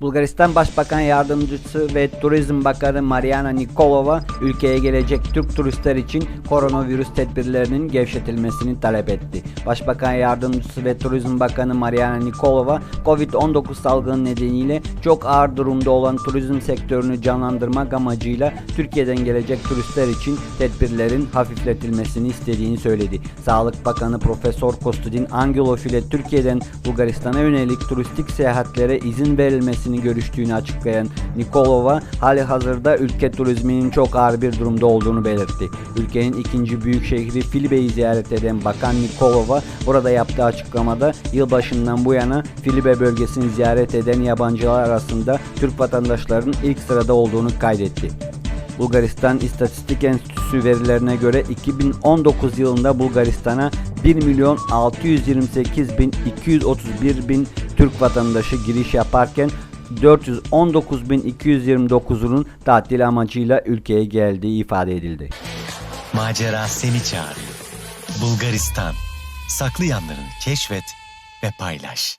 Bulgaristan Başbakan Yardımcısı ve Turizm Bakanı Mariana Nikolova ülkeye gelecek Türk turistler için koronavirüs tedbirlerinin gevşetilmesini talep etti. Başbakan Yardımcısı ve Turizm Bakanı Mariana Nikolova, Covid-19 salgını nedeniyle çok ağır durumda olan turizm sektörünü canlandırmak amacıyla Türkiye'den gelecek turistler için tedbirlerin hafifletilmesini istediğini söyledi. Sağlık Bakanı Profesör Kostadin Angelov ile Türkiye'den Bulgaristan'a yönelik turistik seyahatlere izin verilmesini görüştüğünü açıklayan Nikolova, hali hazırda ülke turizminin çok ağır bir durumda olduğunu belirtti. Ülkenin ikinci büyük şehri Filibe'yi ziyaret eden Bakan Nikolova, burada yaptığı açıklamada yılbaşından bu yana Filibe bölgesini ziyaret eden yabancılar arasında Türk vatandaşlarının ilk sırada olduğunu kaydetti. Bulgaristan İstatistik Enstitüsü verilerine göre 2019 yılında Bulgaristan'a 1 milyon 628 bin 231 bin Türk vatandaşı giriş yaparken 419.229'unun tatil amacıyla ülkeye geldiği ifade edildi. Macera seni çağırıyor. Bulgaristan. Saklı yanlarını keşfet ve paylaş.